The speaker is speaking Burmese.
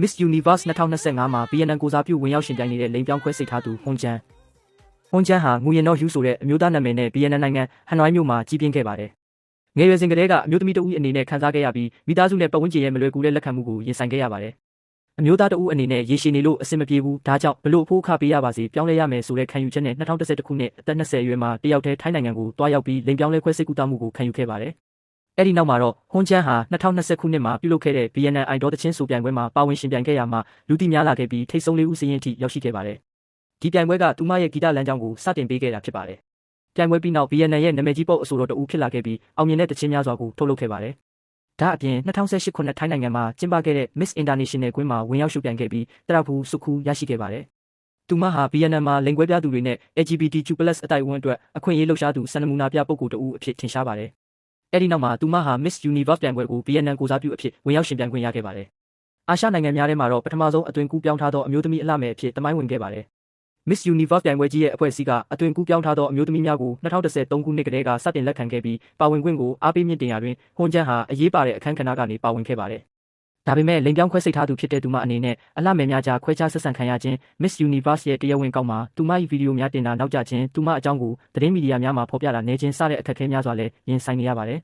Miss Universe 2025မှာ BNN ကိုစားပြုဝင်ရောက်ရှင်ပြိုင်နေတဲ့လိန်ပြောင်းခွဲစိတ်ထားသူဟွန်ကျန်းဟွန်ကျန်းဟာငူရင်တော့ဟျူဆိုတဲ့အမျိုးသားနာမည်နဲ့ BNN နိုင်ငံဟန်နွိုင်းမြို့မှာကြီးပြင်းခဲ့ပါတယ်ငယ်ရွယ်စဉ်ကတည်းကအမျိုးသမီးတဦးအနေနဲ့ခံစားခဲ့ရပြီးမိသားစုနဲ့ပတ်ဝန်းကျင်ရဲ့မလွယ်ကူတဲ့လက်ခံမှုကိုရင်ဆိုင်ခဲ့ရပါတယ်အမျိုးသားတဦးအနေနဲ့ရေရှည်နေလို့အဆင်မပြေဘူးဒါကြောင့်ဘလို့အဖို့အခပေးရပါစေပြောင်းလဲရမယ်ဆိုတဲ့ခံယူချက်နဲ့2011ခုနှစ်အသက်20အရွယ်မှာတယောက်တည်းထိုင်းနိုင်ငံကိုတွားရောက်ပြီးလိန်ပြောင်းလဲခွဲစိတ်ကူတာမှုကိုခံယူခဲ့ပါတယ် အဲ့ဒီနောက်မှာတော့ဟွန်ကျန်းဟာ2020ခုနှစ်မှာပြုလုပ်ခဲ့တဲ့ BNN Idol တချင်းဆိုပြိုင်ပွဲမှာပါဝင်ရှင်ပြိုင်ခဲ့ရမှာလူသိများလာခဲ့ပြီးထိတ်ဆုံးလေးဦးစည်ရင်ထိရောက်ရှိခဲ့ပါတယ်ဒီပြိုင်ပွဲကသူမရဲ့ဂီတလမ်းကြောင်းကိုစတင်ပေးခဲ့တာဖြစ်ပါတယ်ပြိုင်ပွဲပြီးနောက် BNN ရဲ့နာမည်ကြီးပုတ်အဆိုတော်တဦးဖြစ်လာခဲ့ပြီးအောင်မြင်တဲ့တချင်းများစွာကိုထုတ်လုပ်ခဲ့ပါတယ်ဒါအပြင်2018ခုနှစ်ထိုင်းနိုင်ငံမှာကျင်းပခဲ့တဲ့ Miss International ကွင်းမှာဝင်ရောက်ရှုပ်ပြိုင်ခဲ့ပြီးတရဖူစုခူရရှိခဲ့ပါတယ်သူမဟာ BNN မှာလိင်ကွဲပြားသူတွေနဲ့ LGBTQ+ အတိုက်အဝန်းအတွက်အခွင့်အရေးလှုပ်ရှားသူစံနမူနာပြပုဂ္ဂိုလ်တဦးအဖြစ်ထင်ရှားပါတယ်။ အဲဒီနောက်မှာသူမဟာ Miss Universe ပြိုင်ပွဲကို BNN ကိုစားပြုအဖြစ်ဝင်ရောက်ရှင်ပြိုင်ခွင့်ရခဲ့ပါတယ်။အာရှနိုင်ငံများထဲမှာတော့ပထမဆုံးအသွင်ကူးပြောင်းထားသောအမျိုးသမီးအလှမယ်အဖြစ်တမိုင်းဝင်ခဲ့ပါတယ်။ Miss Universe ပြိုင်ပွဲကြီးရဲ့အဖွဲ့အစည်းကအသွင်ကူးပြောင်းထားသောအမျိုးသမီးများကို2013ခုနှစ်ကတည်းကစတင်လက်ခံခဲ့ပြီးပါဝင်ခွင့်ကိုအားပေးမြင့်တင်ရာတွင်ဟွန်ကျန်းဟာအရေးပါတဲ့အခမ်းကဏ္ဍကနေပါဝင်ခဲ့ပါတယ်။ ဒါပေမဲ့လိင်ပြောင်းခွဲစိတ်ထားသူဖြစ်တဲ့သူမအနေနဲ့အလှမယ်များကြားခွဲခြားဆက်ဆံခံရခြင်း Miss Universe ရဲ့တရားဝင်ကောက်မှာသူမ၏ဗီဒီယိုများတင်တာနောက်ကျခြင်းသူမအကြောင်းကိုသတင်းမီဒီယာများမှာဖော်ပြတာနေခြင်းစတဲ့အခက်အခဲများစွာလည်းရင်ဆိုင်နေရပါတယ်